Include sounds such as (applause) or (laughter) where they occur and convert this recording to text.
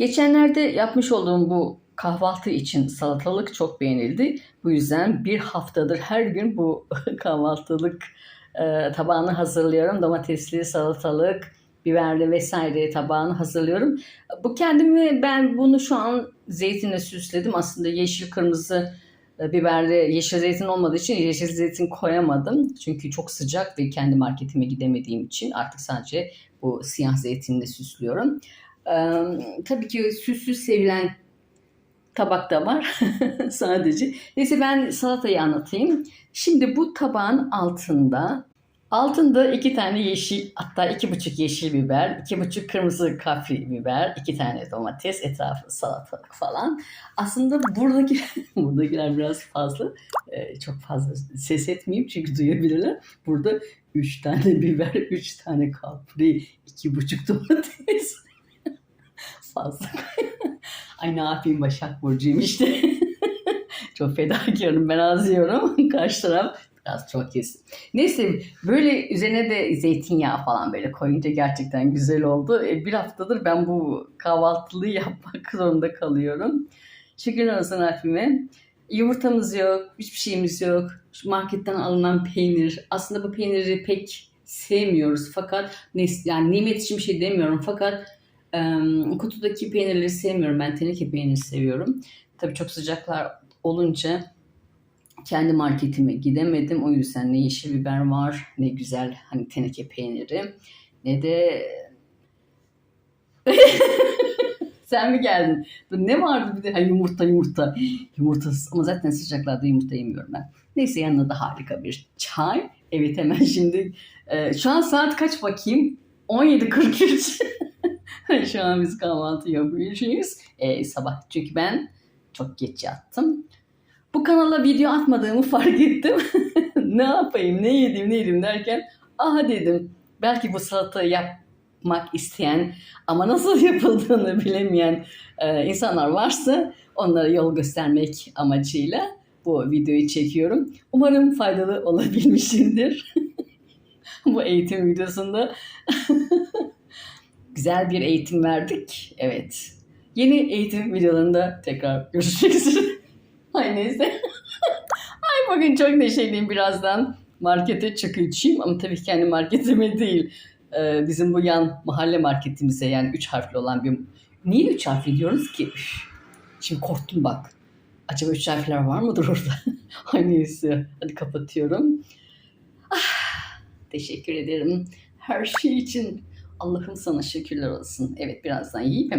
Geçenlerde yapmış olduğum bu kahvaltı için salatalık çok beğenildi. Bu yüzden bir haftadır her gün bu (laughs) kahvaltılık e, tabağını hazırlıyorum. Domatesli, salatalık, biberli vesaire tabağını hazırlıyorum. Bu kendimi ben bunu şu an zeytinle süsledim. Aslında yeşil kırmızı e, biberli yeşil zeytin olmadığı için yeşil zeytin koyamadım. Çünkü çok sıcak ve kendi marketime gidemediğim için artık sadece bu siyah zeytinle süslüyorum. Tabii ki süslü sevilen tabak da var (laughs) sadece. Neyse ben salatayı anlatayım. Şimdi bu tabağın altında altında iki tane yeşil hatta iki buçuk yeşil biber, iki buçuk kırmızı kapri biber, iki tane domates, etrafı salatalık falan. Aslında buradaki (laughs) buradakiler biraz fazla. Çok fazla ses etmeyeyim çünkü duyabilirler. Burada üç tane biber, üç tane kapri, iki buçuk domates. Fazla. (laughs) Ay ne yapayım Başak Burcu'yum işte. (laughs) çok fedakarım ben az yiyorum. (laughs) Karşı taraf biraz çok yesin. Neyse böyle üzerine de zeytinyağı falan böyle koyunca gerçekten güzel oldu. E, bir haftadır ben bu kahvaltılıyı yapmak zorunda kalıyorum. Şükürler olsun Rabbime. Yumurtamız yok, hiçbir şeyimiz yok. Şu marketten alınan peynir. Aslında bu peyniri pek sevmiyoruz fakat yani nimet için bir şey demiyorum fakat kutudaki peynirleri sevmiyorum. Ben teneke peyniri seviyorum. Tabii çok sıcaklar olunca kendi marketime gidemedim. O yüzden ne yeşil biber var ne güzel hani teneke peyniri ne de (laughs) sen mi geldin? Ne vardı bir de ha, yumurta yumurta. Yumurtasız ama zaten sıcaklarda yumurta yemiyorum ben. Neyse yanına da harika bir çay. Evet hemen şimdi e, şu an saat kaç bakayım? 17.43. (laughs) (laughs) şu an biz kahvaltı yapıyoruz. E, sabah çünkü ben çok geç yattım. Bu kanala video atmadığımı (laughs) fark ettim. (laughs) ne yapayım, ne yedim, ne yedim derken aha dedim. Belki bu salatayı yapmak isteyen ama nasıl yapıldığını bilemeyen e, insanlar varsa onlara yol göstermek amacıyla bu videoyu çekiyorum. Umarım faydalı olabilmişimdir. bu eğitim videosunda güzel bir eğitim verdik. Evet. Yeni eğitim videolarında tekrar görüşmek üzere. (laughs) Ay neyse. (laughs) Ay bugün çok neşeliyim birazdan. Markete çıkacağım ama tabii ki kendi marketime değil. Ee, bizim bu yan mahalle marketimize yani üç harfli olan bir... Niye üç harfli diyoruz ki? Şimdi korktum bak. Acaba üç harfler var mıdır orada? (laughs) Ay neyse. Hadi kapatıyorum. Ah, teşekkür ederim. Her şey için Allah'ım sana şükürler olsun. Evet birazdan yiyip hemen